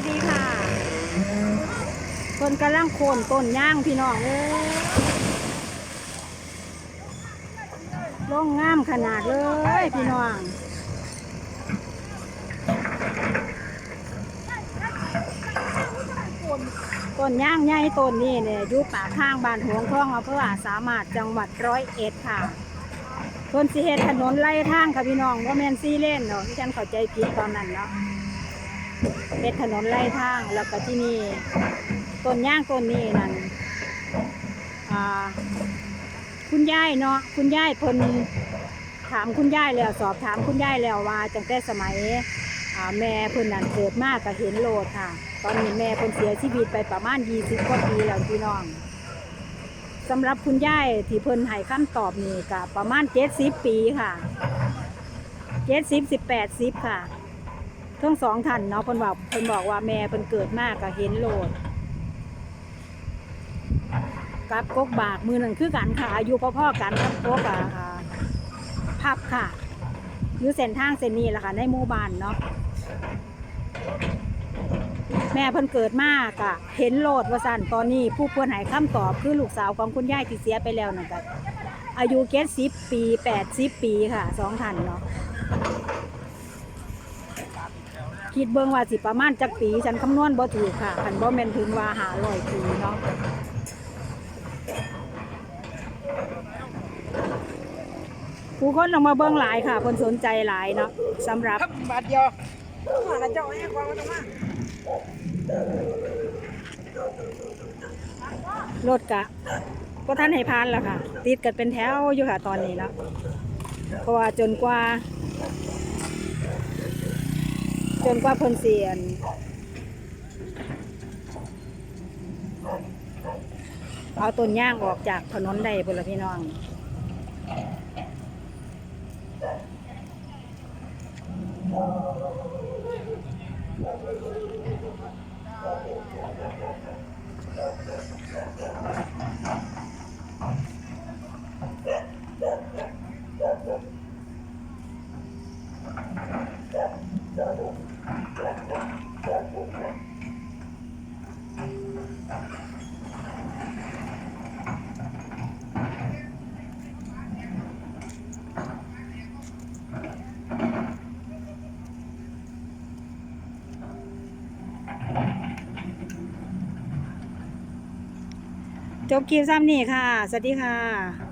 วัสดีค่ะคนกำลังโคนต้นย่างพี่น้องเอ้ยล่งงามขนาดเลยพี่น้องต้นย่างใหญ่ต้นนี้เนี่ยอยู่ปากข้างบ้านหวงทองอำเภออาสามารถจังหวัดร้อยเอ็ดค่ะต้นสีเฮ็ดถนนไล่ทางค่ะพี่น้องว่าแมนซีเล่นเนาะที่ฉันเข้าใจผิดตอนนั้นเนาะ เป็นถนนไล่ทาง แล้วก็ที่นี่ต้นย่างต้นนี้นั่นคุณยายเนาะคุณยายเพิ่นถามคุณยายแล้วสอบถามคุณยายแล้วว่าตั้งแต่สมัยแม่เพิ่นนั่นเกิดมากก็เห็นโลดค่ะ ตอนนี้แม่เพิ่นเสียชีวิตไปประมาณ20กว่าปีแล้วพี่น้องสำหรับคุณยายที่เพิ่นให้คำตอบนี่ก็ประมาณเจ็ดสิบปีค่ะเจ็ดสิบสิบแปดสิบค่ะ ทั้งสองท่านเนาะเพิ่นบอกเพิ่นบอกว่าแม่เพิ่นเกิดมากก็เห็นโลดกับกกบากมือหนึ่งคือกันค่ะอายุพ่อๆกันกับกกอ่าอ่าพับค่ะอยู่เส้นทางเส้นนี้แหละค่ะในหมู่บ้านเนาะแม่เพิ่นเกิดมากอะเห็นโลดว่าสั่นตอนนี้ผู้เพิ่นให้คำตอบคือลูกสาวของคุณย่ายที่เสียไปแล้วนั่นก็อายุเกสิบปีแปดสิบปีค่ะสองท่านเนาะ คิดเบิ่งว่าสิประมาณจักปีฉันคำนวณบ่ถูกค่ะคันบ่แม่นถึงว่าหาร้อยปีเนาะผู้คนลงมาเบิ่งหลายค่ะคนสนใจหลายเนาะสำหรับครับบาทเดียวมาแล้วเจ้าให้ความมาตรงมารถกะก็ท่านให้พานแล้วค่ะ ติดกันเป็นแถวอยู่ค่ะตอนนี้แล้วเพราะว่าจนกว่า จนกว่าเพิ่นเสียนเอาต้นย่างออกจากถนนได้พุ่นละพี่น้อง จบคลิปซ้ำนี่ค่ะ สวัสดีค่ะ